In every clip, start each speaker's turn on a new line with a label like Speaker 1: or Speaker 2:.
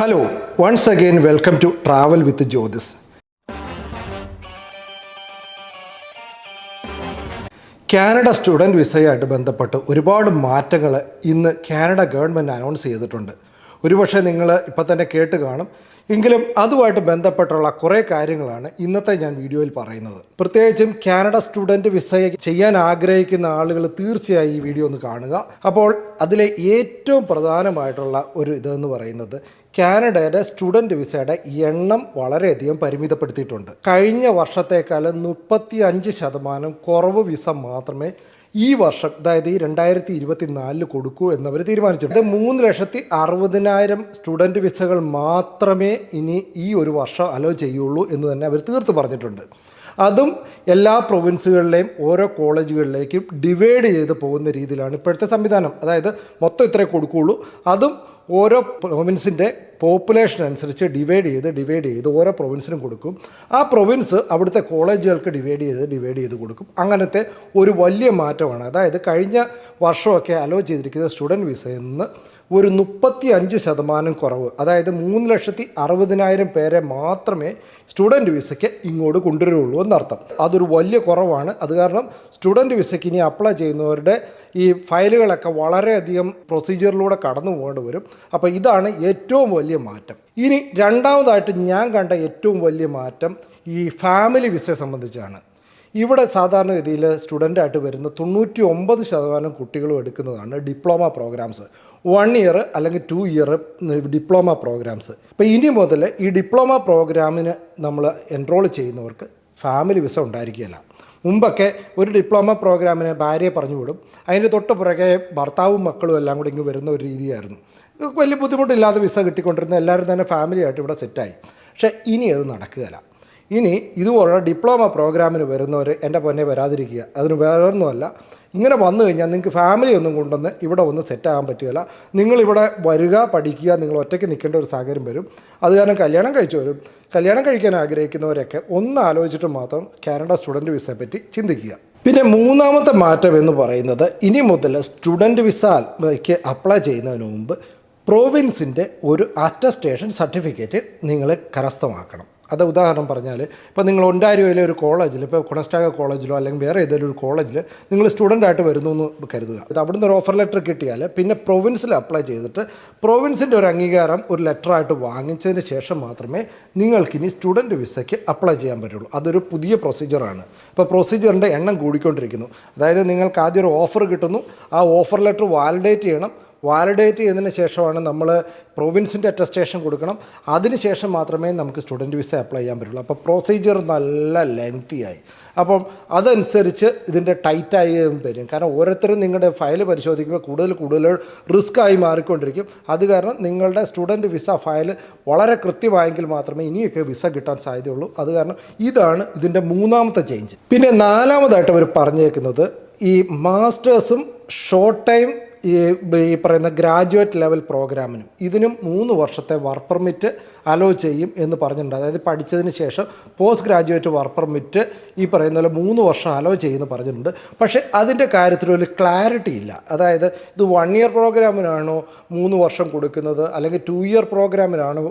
Speaker 1: Hello once again welcome to travel with Jyothis Canada student വിസയായിട്ട് ബന്ധപ്പെട്ട് ഒരുപാട് മാറ്റങ്ങൾ ഇന്ന് കാനഡ ഗവൺമെന്റ് അനൗൺസ് ചെയ്തിട്ടുണ്ട്. ഒരുപക്ഷെ നിങ്ങൾ ഇപ്പം തന്നെ കേട്ട് കാണും. എങ്കിലും അതുമായിട്ട് ബന്ധപ്പെട്ടുള്ള കുറേ കാര്യങ്ങളാണ് ഇന്നത്തെ ഞാൻ വീഡിയോയിൽ പറയുന്നത്. പ്രത്യേകിച്ചും കാനഡ സ്റ്റുഡന്റ് വിസ ചെയ്യാൻ ആഗ്രഹിക്കുന്ന ആളുകൾ തീർച്ചയായും ഈ വീഡിയോ ഒന്ന് കാണുക. അപ്പോൾ അതിലെ ഏറ്റവും പ്രധാനമായിട്ടുള്ള ഒരു ഇതെന്ന് പറയുന്നത് കാനഡയുടെ സ്റ്റുഡന്റ് വിസയുടെ എണ്ണം വളരെയധികം പരിമിതപ്പെടുത്തിയിട്ടുണ്ട്. കഴിഞ്ഞ വർഷത്തേക്കാളും മുപ്പത്തി അഞ്ച് ശതമാനം കുറവ് വിസ മാത്രമേ ഈ വർഷം അതായത് ഈ രണ്ടായിരത്തി ഇരുപത്തി നാലിൽ കൊടുക്കൂ എന്നവർ തീരുമാനിച്ചിട്ടുണ്ട്. ഇത് മൂന്ന് ലക്ഷത്തി അറുപതിനായിരം സ്റ്റുഡന്റ് വിസകൾ മാത്രമേ ഇനി ഈ ഒരു വർഷം അലോ ചെയ്യുള്ളൂ എന്ന് തന്നെ അവർ തീർത്ത് പറഞ്ഞിട്ടുണ്ട്. അതും എല്ലാ പ്രൊവിൻസുകളിലെയും ഓരോ കോളേജുകളിലേക്കും ഡിവൈഡ് ചെയ്ത് പോകുന്ന രീതിയിലാണ് ഇപ്പോഴത്തെ സംവിധാനം. അതായത് മൊത്തം ഇത്രേ കൊടുക്കുകയുള്ളൂ. അതും ഓരോ പ്രൊവിൻസിന്റെ പോപ്പുലേഷൻ അനുസരിച്ച് ഡിവൈഡ് ചെയ്ത് ഡിവൈഡ് ചെയ്ത് ഓരോ പ്രൊവിൻസിനും കൊടുക്കും. ആ പ്രൊവിൻസ് അവിടുത്തെ കോളേജുകൾക്ക് ഡിവൈഡ് ചെയ്ത് ഡിവൈഡ് ചെയ്ത് കൊടുക്കും. അങ്ങനത്തെ ഒരു വലിയ മാറ്റമാണ്. അതായത് കഴിഞ്ഞ വർഷമൊക്കെ അലോ ചെയ്തിരിക്കുന്ന സ്റ്റുഡന്റ് വിസയിൽ നിന്ന് ഒരു മുപ്പത്തി അഞ്ച് ശതമാനം കുറവ് അതായത് മൂന്ന് ലക്ഷത്തി അറുപതിനായിരം പേരെ മാത്രമേ സ്റ്റുഡന്റ് വിസയ്ക്ക് ഇങ്ങോട്ട് കൊണ്ടുവരുള്ളൂ എന്നർത്ഥം. അതൊരു വലിയ കുറവാണ്. അത് കാരണം സ്റ്റുഡന്റ് വിസയ്ക്ക് ഇനി അപ്ലൈ ചെയ്യുന്നവരുടെ ഈ ഫയലുകളൊക്കെ വളരെയധികം പ്രൊസീജിയറിലൂടെ കടന്നു പോകേണ്ടി വരും. അപ്പോൾ ഇതാണ് ഏറ്റവും വലിയ മാറ്റം. ഇനി രണ്ടാമതായിട്ട് ഞാൻ കണ്ട ഏറ്റവും വലിയ മാറ്റം ഈ ഫാമിലി വിസയെ സംബന്ധിച്ചാണ്. ഇവിടെ സാധാരണഗതിയിൽ സ്റ്റുഡന്റായിട്ട് വരുന്ന തൊണ്ണൂറ്റി ഒമ്പത് ശതമാനം കുട്ടികളും എടുക്കുന്നതാണ് ഡിപ്ലോമ പ്രോഗ്രാംസ്. വൺ ഇയർ അല്ലെങ്കിൽ ടു ഇയർ ഡിപ്ലോമ പ്രോഗ്രാംസ്. ഇപ്പോൾ ഇനി മുതൽ ഈ ഡിപ്ലോമ പ്രോഗ്രാമിന് നമ്മൾ എൻറോൾ ചെയ്യുന്നവർക്ക് ഫാമിലി വിസ ഉണ്ടായിരിക്കുകയില്ല. മുമ്പൊക്കെ ഒരു ഡിപ്ലോമ പ്രോഗ്രാമിന് ഭാര്യയെ പറഞ്ഞു വിടും. അതിന്റെ തൊട്ട് പുറകെ ഭർത്താവും മക്കളും എല്ലാം കൂടി ഇങ്ങ് വരുന്ന ഒരു രീതിയായിരുന്നു. വലിയ ബുദ്ധിമുട്ടില്ലാതെ വിസ കിട്ടിക്കൊണ്ടിരുന്ന എല്ലാവരും തന്നെ ഫാമിലിയായിട്ട് ഇവിടെ സെറ്റായി പക്ഷേ ഇനി അത് നടക്കുകയില്ല. ഇനി ഇതുപോലുള്ള ഡിപ്ലോമ പ്രോഗ്രാമിന് വരുന്നവർ എന്റെ പൊന്നെ വരാതിരിക്കുക. അതിന് വേറൊന്നുമല്ല. ഇങ്ങനെ വന്നു കഴിഞ്ഞാൽ നിങ്ങൾക്ക് ഫാമിലി ഒന്നും കൊണ്ടുവന്ന് ഇവിടെ ഒന്ന് സെറ്റാകാൻ പറ്റുകയില്ല. നിങ്ങളിവിടെ വരിക പഠിക്കുക നിങ്ങൾ ഒറ്റയ്ക്ക് നിൽക്കേണ്ട ഒരു സാഹചര്യം വരും. അത് കാരണം കല്യാണം കഴിച്ചു വരും. കല്യാണം കഴിക്കാൻ ആഗ്രഹിക്കുന്നവരൊക്കെ ഒന്ന് ആലോചിച്ചിട്ട് മാത്രം കാനഡ സ്റ്റുഡന്റ് വിസയെ പറ്റി ചിന്തിക്കുക. പിന്നെ മൂന്നാമത്തെ മാറ്റം എന്ന് പറയുന്നത് ഇനി മുതൽ സ്റ്റുഡന്റ് വിസയ്ക്ക് അപ്ലൈ ചെയ്യുന്നതിന് മുമ്പ് പ്രോവിൻസിന്റെ ഒരു അറ്റസ്റ്റേഷൻ സർട്ടിഫിക്കറ്റ് നിങ്ങൾ കരസ്ഥമാക്കണം. അത് ഉദാഹരണം പറഞ്ഞാൽ ഇപ്പോൾ നിങ്ങൾ ഒണ്ടാരിയോയിലെ ഒരു കോളേജിൽ ഇപ്പോൾ കൊണസ്റ്റാഗ കോളേജിലോ അല്ലെങ്കിൽ വേറെ ഏതെങ്കിലും ഒരു കോളേജിൽ നിങ്ങൾ സ്റ്റുഡന്റ് ആയിട്ട് വരുന്നു എന്ന് കരുതുക. അത് അവിടുന്ന് ഒരു ഓഫർ ലെറ്റർ കിട്ടിയാൽ പിന്നെ പ്രൊവിൻസിൽ അപ്ലൈ ചെയ്തിട്ട് പ്രൊവിൻസിന്റെ ഒരു അംഗീകാരം ഒരു ലെറ്ററായിട്ട് വാങ്ങിച്ചതിന് ശേഷം മാത്രമേ നിങ്ങൾക്കിനി സ്റ്റുഡന്റ് വിസയ്ക്ക് അപ്ലൈ ചെയ്യാൻ പറ്റുള്ളൂ. അതൊരു പുതിയ പ്രൊസീജിയറാണ് ഇപ്പോൾ പ്രൊസീജിയറിന്റെ എണ്ണം കൂടിക്കൊണ്ടിരിക്കുന്നു. അതായത് നിങ്ങൾക്ക് ആദ്യം ഒരു ഓഫർ കിട്ടുന്നു. ആ ഓഫർ ലെറ്റർ വാലിഡേറ്റ് ചെയ്യണം. വാലിഡേറ്റ് ചെയ്തതിന് ശേഷമാണ് നമ്മൾ പ്രൊവിൻസിന്റെ അറ്റസ്റ്റേഷൻ കൊടുക്കണം. അതിന് മാത്രമേ നമുക്ക് സ്റ്റുഡന്റ് വിസ അപ്ലൈ ചെയ്യാൻ പറ്റുള്ളൂ. അപ്പോൾ പ്രൊസീജിയർ നല്ല ലെങ്തി ആയി. അപ്പം അതനുസരിച്ച് ഇതിന്റെ ടൈറ്റായി വരും. കാരണം ഓരോരുത്തരും നിങ്ങളുടെ ഫയൽ പരിശോധിക്കുമ്പോൾ കൂടുതൽ കൂടുതൽ റിസ്ക് ആയി മാറിക്കൊണ്ടിരിക്കും. അത് കാരണം നിങ്ങളുടെ സ്റ്റുഡന്റ് വിസ ഫയൽ വളരെ കൃത്യമായെങ്കിൽ മാത്രമേ ഇനിയൊക്കെ വിസ കിട്ടാൻ സാധ്യതയുള്ളൂ. അത് കാരണം ഇതാണ് ഇതിന്റെ മൂന്നാമത്തെ ചേഞ്ച് പിന്നെ നാലാമതായിട്ട് അവർ പറഞ്ഞേക്കുന്നത് ഈ മാസ്റ്റേഴ്സും ഷോർട്ട് ടൈം ഈ ഈ പറയുന്ന ഗ്രാജുവേറ്റ് ലെവൽ പ്രോഗ്രാമിനും ഇതിനും മൂന്ന് വർഷത്തെ വർക്ക് പെർമിറ്റ് അലോ ചെയ്യും എന്ന് പറഞ്ഞിട്ടുണ്ട്. അതായത് പഠിച്ചതിന് ശേഷം പോസ്റ്റ് ഗ്രാജുവേറ്റ് വർക്ക് പെർമിറ്റ് ഈ പറയുന്ന പോലെ മൂന്ന് വർഷം അലോ ചെയ്യുമെന്ന് പറഞ്ഞിട്ടുണ്ട്. പക്ഷേ അതിന്റെ കാര്യത്തിൽ ഒരു ക്ലാരിറ്റി ഇല്ല. അതായത് ഇത് വൺ ഇയർ പ്രോഗ്രാമിനാണോ മൂന്ന് വർഷം കൊടുക്കുന്നത് അല്ലെങ്കിൽ ടു ഇയർ പ്രോഗ്രാമിനാണോ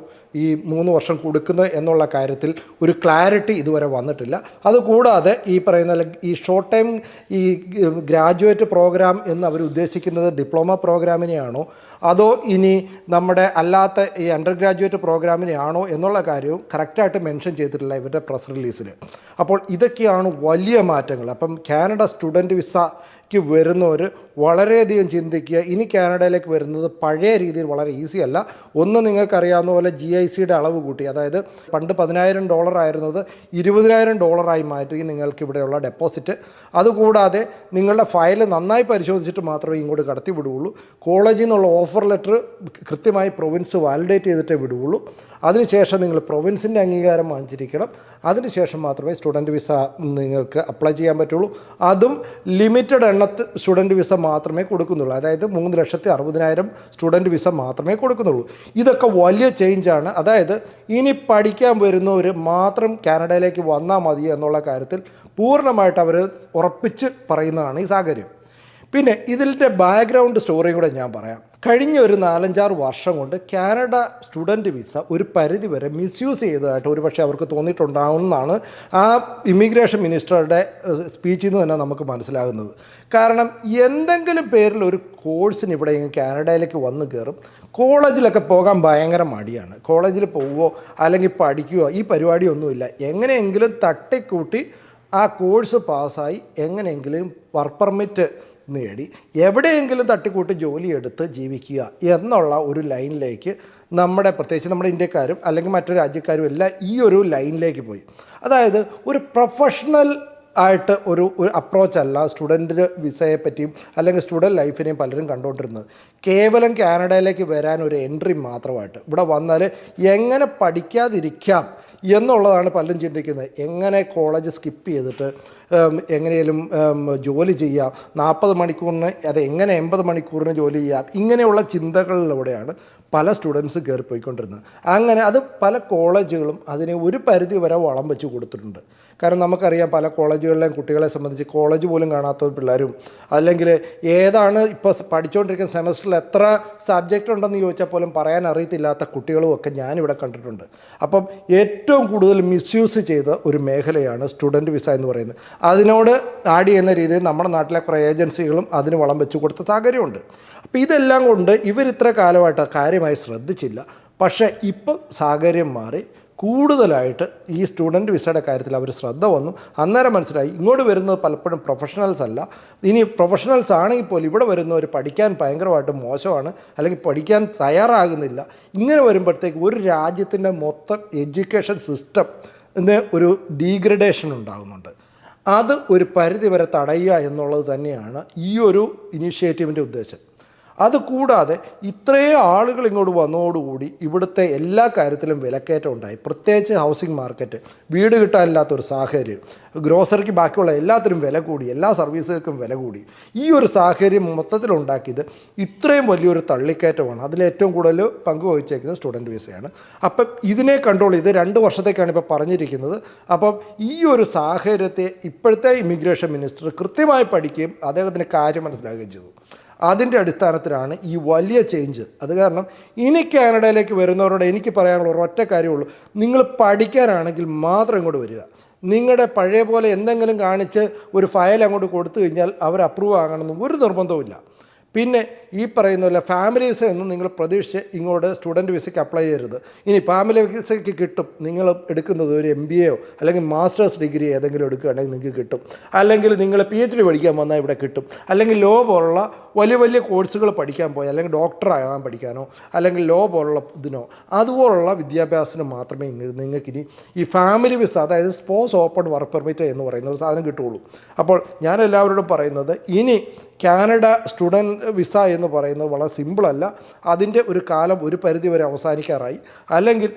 Speaker 1: ഈ മൂന്ന് വർഷം കൊടുക്കുന്നത് എന്നുള്ള കാര്യത്തിൽ ഒരു ക്ലാരിറ്റി ഇതുവരെ വന്നിട്ടില്ല. അതുകൂടാതെ ഈ പറയുന്ന ഈ ഷോർട്ട് ടൈം ഈ ഗ്രാജുവേറ്റ് പ്രോഗ്രാം എന്ന് അവർ ഉദ്ദേശിക്കുന്നത് ഡിപ്ലോമ പ്രോഗ്രാമിനെയാണോ അതോ ഇനി നമ്മുടെ അല്ലാത്ത ഈ അണ്ടർ ഗ്രാജുവേറ്റ് പ്രോഗ്രാമിനെയാണോ എന്നുള്ള കാര്യവും കറക്റ്റായിട്ട് മെൻഷൻ ചെയ്തിട്ടില്ല ഇവരുടെ പ്രസ് റിലീസിൽ അപ്പോൾ ഇതൊക്കെയാണ് വലിയ മാറ്റങ്ങൾ. അപ്പം കാനഡ സ്റ്റുഡന്റ് വിസയ്ക്ക് ക്ക് വരുന്നവർ വളരെയധികം ചിന്തിക്കുക. ഇനി കാനഡയിലേക്ക് വരുന്നത് പഴയ രീതിയിൽ വളരെ ഈസി അല്ല. ഒന്ന് നിങ്ങൾക്കറിയാവുന്ന പോലെ ജി ഐ സിയുടെ അളവ് കൂട്ടി. അതായത് പണ്ട് പതിനായിരം ഡോളർ ആയിരുന്നത് ഇരുപതിനായിരം ഡോളറായി മാറ്റി നിങ്ങൾക്ക് ഇവിടെയുള്ള ഡെപ്പോസിറ്റ് അതുകൂടാതെ നിങ്ങളുടെ ഫയൽ നന്നായി പരിശോധിച്ചിട്ട് മാത്രമേ ഇങ്ങോട്ട് കടത്തി വിടുകയുള്ളൂ കോളേജിൽ നിന്നുള്ള ഓഫർ ലെറ്റർ കൃത്യമായി പ്രൊവിൻസ് വാലിഡേറ്റ് ചെയ്തിട്ടേ വിടുകയുള്ളൂ അതിനുശേഷം നിങ്ങൾ പ്രൊവിൻസിന്റെ അംഗീകാരം വാങ്ങിച്ചിരിക്കണം. അതിനുശേഷം മാത്രമേ സ്റ്റുഡന്റ് വിസ നിങ്ങൾക്ക് അപ്ലൈ ചെയ്യാൻ പറ്റുള്ളൂ. അതും ലിമിറ്റഡ് എണ്ണത്ത് സ്റ്റുഡന്റ് വിസ മാത്രമേ കൊടുക്കുന്നുള്ളൂ. അതായത് മൂന്ന് ലക്ഷത്തി അറുപതിനായിരം സ്റ്റുഡന്റ് വിസ മാത്രമേ കൊടുക്കുന്നുള്ളൂ. ഇതൊക്കെ വലിയ ചേഞ്ചാണ് അതായത് ഇനി പഠിക്കാൻ വരുന്നവർ മാത്രം കാനഡയിലേക്ക് വന്നാൽ മതി എന്നുള്ള കാര്യത്തിൽ പൂർണമായിട്ട് അവർ ഉറപ്പിച്ച് പറയുന്നതാണ് ഈ സാഹചര്യം. പിന്നെ ഇതിന്റെ ബാക്ക്ഗ്രൗണ്ട് സ്റ്റോറിയും കൂടെ ഞാൻ പറയാം. കഴിഞ്ഞ ഒരു നാലഞ്ചാറ് വർഷം കൊണ്ട് കാനഡ സ്റ്റുഡന്റ് വിസ ഒരു പരിധി വരെ മിസ്യൂസ് ചെയ്തതായിട്ട് ഒരു പക്ഷേ അവർക്ക് തോന്നിയിട്ടുണ്ടാവുമെന്നാണ് ആ ഇമിഗ്രേഷൻ മിനിസ്റ്ററുടെ സ്പീച്ചിൽ നിന്ന് തന്നെ നമുക്ക് മനസ്സിലാകുന്നത്. കാരണം എന്തെങ്കിലും പേരിൽ ഒരു കോഴ്സിന് ഇവിടെ കാനഡയിലേക്ക് വന്ന് കയറും കോളേജിലൊക്കെ പോകാൻ ഭയങ്കര മടിയാണ്. കോളേജിൽ പോവുമോ അല്ലെങ്കിൽ പഠിക്കുകയോ ഈ പരിപാടിയൊന്നുമില്ല. എങ്ങനെയെങ്കിലും തട്ടിക്കൂട്ടി ആ കോഴ്സ് പാസ്സായി എങ്ങനെയെങ്കിലും വർക്ക് പെർമിറ്റ് നേടി. എവിടെയെങ്കിലും തട്ടിക്കൂട്ട് ജോലിയെടുത്ത് ജീവിക്കുക എന്നുള്ള ഒരു ലൈനിലേക്ക് നമ്മുടെ പ്രത്യേകിച്ച് നമ്മുടെ ഇന്ത്യക്കാരും അല്ലെങ്കിൽ മറ്റു രാജ്യക്കാരും എല്ലാം ഈ ഒരു ലൈനിലേക്ക് പോയി. അതായത് ഒരു പ്രൊഫഷണൽ ആയിട്ട് ഒരു ഒരു അപ്രോച്ചല്ല സ്റ്റുഡന്റ് വിസയെ പറ്റിയും അല്ലെങ്കിൽ സ്റ്റുഡന്റ് ലൈഫിനെയും പലരും കണ്ടുകൊണ്ടിരുന്നത്. കേവലം കാനഡയിലേക്ക് വരാൻ ഒരു എൻട്രി മാത്രമായിട്ട്. ഇവിടെ വന്നാൽ എങ്ങനെ പഠിക്കാതിരിക്കാം എന്നുള്ളതാണ് പലരും ചിന്തിക്കുന്നത്. എങ്ങനെ കോളേജ് സ്കിപ്പ് ചെയ്തിട്ട് എങ്ങനെയും ജോലി ചെയ്യാം നാൽപ്പത് മണിക്കൂറിന് അത് എങ്ങനെ എൺപത് മണിക്കൂറിന് ജോലി ചെയ്യാം ഇങ്ങനെയുള്ള ചിന്തകളിലൂടെയാണ് പല സ്റ്റുഡൻസ് കയറിപ്പോയിക്കൊണ്ടിരുന്നത്. അങ്ങനെ അത് പല കോളേജുകളും അതിനെ ഒരു പരിധി വരെ വളം വെച്ച് കൊടുത്തിട്ടുണ്ട്. കാരണം നമുക്കറിയാം പല കോളേജുകളിലെയും കുട്ടികളെ സംബന്ധിച്ച് കോളേജ് പോലും കാണാത്ത പിള്ളേരും അല്ലെങ്കിൽ ഏതാണ് ഇപ്പോൾ പഠിച്ചുകൊണ്ടിരിക്കുന്ന സെമസ്റ്ററിൽ എത്ര സബ്ജക്റ്റ് ഉണ്ടെന്ന് ചോദിച്ചാൽ പോലും പറയാൻ അറിയത്തില്ലാത്ത കുട്ടികളും ഒക്കെ ഞാനിവിടെ കണ്ടിട്ടുണ്ട്. അപ്പം ഏറ്റവും കൂടുതൽ മിസ്യൂസ് ചെയ്ത ഒരു മേഖലയാണ് സ്റ്റുഡന്റ് വിസ എന്ന് പറയുന്നത്. അതിനോട് ആഡ് ചെയ്യുന്ന രീതിയിൽ നമ്മുടെ നാട്ടിലെ കുറേ ഏജൻസികളും അതിന് വളം വെച്ചു കൊടുത്ത സാഹചര്യമുണ്ട്. അപ്പോൾ ഇതെല്ലാം കൊണ്ട് ഇവരിത്ര കാലമായിട്ട് കാര്യമായി ശ്രദ്ധിച്ചില്ല. പക്ഷേ ഇപ്പം സാഹചര്യം മാറി. കൂടുതലായിട്ട് ഈ സ്റ്റുഡന്റ് വിസയുടെ കാര്യത്തിൽ അവർ ശ്രദ്ധ വന്നു. അന്നേരം മനസ്സിലായി ഇങ്ങോട്ട് വരുന്നത് പലപ്പോഴും പ്രൊഫഷണൽസ് അല്ല. ഇനി പ്രൊഫഷണൽസ് ആണെങ്കിൽ പോലും ഇവിടെ വരുന്നവർ പഠിക്കാൻ ഭയങ്കരമായിട്ട് മോശമാണ് അല്ലെങ്കിൽ പഠിക്കാൻ തയ്യാറാകുന്നില്ല. ഇങ്ങനെ വരുമ്പോഴത്തേക്ക് ഒരു രാജ്യത്തിന്റെ മൊത്തം എഡ്യൂക്കേഷൻ സിസ്റ്റം ഒരു ഡീഗ്രഡേഷൻ ഉണ്ടാകുന്നുണ്ട്. അത് ഒരു പരിധി വരെ തടയുക എന്നുള്ളത് തന്നെയാണ് ഈ ഒരു ഇനീഷ്യേറ്റീവിന്റെ ഉദ്ദേശം. അതുകൂടാതെ ഇത്രയും ആളുകൾ ഇങ്ങോട്ട് വന്നതോടുകൂടി ഇവിടുത്തെ എല്ലാ കാര്യത്തിലും വിലക്കയറ്റം ഉണ്ടായി. പ്രത്യേകിച്ച് ഹൗസിംഗ് മാർക്കറ്റ് വീട് കിട്ടാനില്ലാത്തൊരു സാഹചര്യം ഗ്രോസറിക്ക് ബാക്കിയുള്ള എല്ലാത്തിനും വില കൂടി എല്ലാ സർവീസുകൾക്കും വില കൂടി. ഈ ഒരു സാഹചര്യം മൊത്തത്തിലുണ്ടാക്കിയത് ഇത്രയും വലിയൊരു തള്ളിക്കയറ്റമാണ്. അതിലേറ്റവും കൂടുതൽ പങ്കുവഹിച്ചേക്കുന്നത് സ്റ്റുഡന്റ് വിസയാണ് അപ്പം ഇതിനെ കൺട്രോൾ ചെയ്ത് രണ്ട് വർഷത്തേക്കാണ് ഇപ്പോൾ പറഞ്ഞിരിക്കുന്നത്. അപ്പം ഈ ഒരു സാഹചര്യത്തെ ഇപ്പോഴത്തെ ഇമിഗ്രേഷൻ മിനിസ്റ്റർ കൃത്യമായി പഠിക്കുകയും അദ്ദേഹത്തിന് കാര്യം മനസ്സിലാക്കുകയും ചെയ്തു. അതിന്റെ അടിസ്ഥാനത്തിലാണ് ഈ വലിയ ചേഞ്ച് അത് കാരണം ഇനി കാനഡയിലേക്ക് വരുന്നവരോട് എനിക്ക് പറയാനുള്ള ഒരൊറ്റ കാര്യമുള്ളൂ. നിങ്ങൾ പഠിക്കാനാണെങ്കിൽ മാത്രം ഇങ്ങോട്ട് വരിക. നിങ്ങളുടെ പഴയ പോലെ എന്തെങ്കിലും കാണിച്ച് ഒരു ഫയൽ അങ്ങോട്ട് കൊടുത്തു കഴിഞ്ഞാൽ അവർ അപ്രൂവ് ആകണമെന്ന് ഒരു നിർബന്ധവുമില്ല. പിന്നെ ഈ പറയുന്ന പോലെ ഫാമിലി വിസ ഒന്നും നിങ്ങൾ പ്രതീക്ഷിച്ച് ഇങ്ങോട്ട് സ്റ്റുഡന്റ് വിസയ്ക്ക് അപ്ലൈ ചെയ്യരുത്. ഇനി ഫാമിലി വിസയ്ക്ക് കിട്ടും. നിങ്ങൾ എടുക്കുന്നത് ഒരു എം ബി എയോ അല്ലെങ്കിൽ മാസ്റ്റേഴ്സ് ഡിഗ്രി ഏതെങ്കിലും എടുക്കുകയാണെങ്കിൽ നിങ്ങൾക്ക് കിട്ടും. അല്ലെങ്കിൽ നിങ്ങൾ പി എച്ച് ഡി പഠിക്കാൻ വന്നാൽ ഇവിടെ കിട്ടും. അല്ലെങ്കിൽ ലോ പോലുള്ള വലിയ വലിയ കോഴ്സുകൾ പഠിക്കാൻ പോയി അല്ലെങ്കിൽ ഡോക്ടർ ആകാൻ പഠിക്കാനോ അല്ലെങ്കിൽ ലോ പോലുള്ള ഇതിനോ അതുപോലുള്ള വിദ്യാഭ്യാസത്തിന് മാത്രമേ നിങ്ങൾക്ക് നിങ്ങൾക്കിനി ഈ ഫാമിലി വിസ അതായത് സ്പോസ് ഓപ്പൺ വർക്ക് പെർമിറ്റ് എന്ന് പറയുന്ന ഒരു സാധനം കിട്ടുകയുള്ളൂ. അപ്പോൾ ഞാൻ എല്ലാവരോടും പറയുന്നത് ഇനി കാനഡ സ്റ്റുഡന്റ് വിസ എന്ന് പറയുന്നത് വളരെ സിമ്പിളല്ല. അതിന്റെ ഒരു കാലം ഒരു പരിധി വരെ അവസാനിക്കാറായി. അല്ലെങ്കിൽ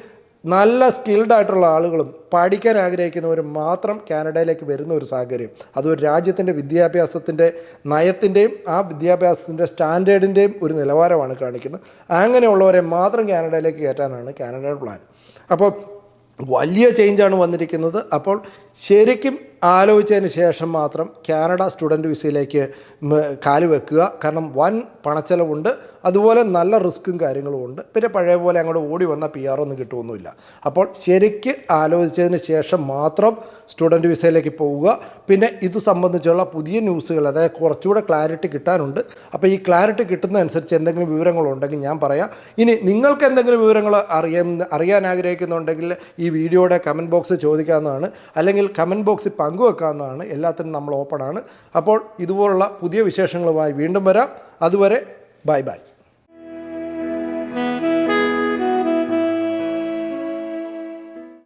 Speaker 1: നല്ല സ്കിൽഡ് ആയിട്ടുള്ള ആളുകളും പഠിക്കാൻ ആഗ്രഹിക്കുന്നവരും മാത്രം കാനഡയിലേക്ക് വരുന്ന ഒരു സാഹചര്യം. അതൊരു രാജ്യത്തിന്റെ വിദ്യാഭ്യാസത്തിന്റെ നയത്തിന്റെയും ആ വിദ്യാഭ്യാസത്തിന്റെ സ്റ്റാൻഡേർഡിന്റെയും ഒരു നിലവാരമാണ് കാണിക്കുന്നത്. അങ്ങനെയുള്ളവരെ മാത്രം കാനഡയിലേക്ക് കയറ്റാനാണ് കാനഡയുടെ പ്ലാൻ. അപ്പോൾ വലിയ ചേഞ്ചാണ് വന്നിരിക്കുന്നത്. അപ്പോൾ ശരിക്കും ആലോചിച്ചതിന് ശേഷം മാത്രം കാനഡ സ്റ്റുഡന്റ് വിസയിലേക്ക് കാൽ വെക്കുക. കാരണം വൻ പണച്ചെലവുണ്ട്. അതുപോലെ നല്ല റിസ്ക്കും കാര്യങ്ങളും ഉണ്ട്. പിന്നെ പഴയ പോലെ അങ്ങോട്ട് ഓടി വന്ന പി ആർ ഒന്നും കിട്ടുമൊന്നുമില്ല അപ്പോൾ ശരിക്ക് ആലോചിച്ചതിന് ശേഷം മാത്രം സ്റ്റുഡന്റ് വിസയിലേക്ക് പോവുക. പിന്നെ ഇത് സംബന്ധിച്ചുള്ള പുതിയ ന്യൂസുകൾ അതായത് കുറച്ചുകൂടെ ക്ലാരിറ്റി കിട്ടാനുണ്ട്. അപ്പോൾ ഈ ക്ലാരിറ്റി കിട്ടുന്നതനുസരിച്ച് എന്തെങ്കിലും വിവരങ്ങളുണ്ടെങ്കിൽ ഞാൻ പറയാം. ഇനി നിങ്ങൾക്ക് എന്തെങ്കിലും വിവരങ്ങൾ അറിയാൻ അറിയാൻ ആഗ്രഹിക്കുന്നുണ്ടെങ്കിൽ ഈ വീഡിയോയുടെ കമന്റ് ബോക്സ് ചോദിക്കാവുന്നതാണ്. അല്ലെങ്കിൽ കമന്റ് ബോക്സിൽ പങ്കുവെക്കാവുന്നതാണ്. എല്ലാത്തിനും നമ്മൾ ഓപ്പണാണ് അപ്പോൾ ഇതുപോലുള്ള പുതിയ വിശേഷങ്ങളുമായി വീണ്ടും വരാം. അതുവരെ ബൈ ബൈ.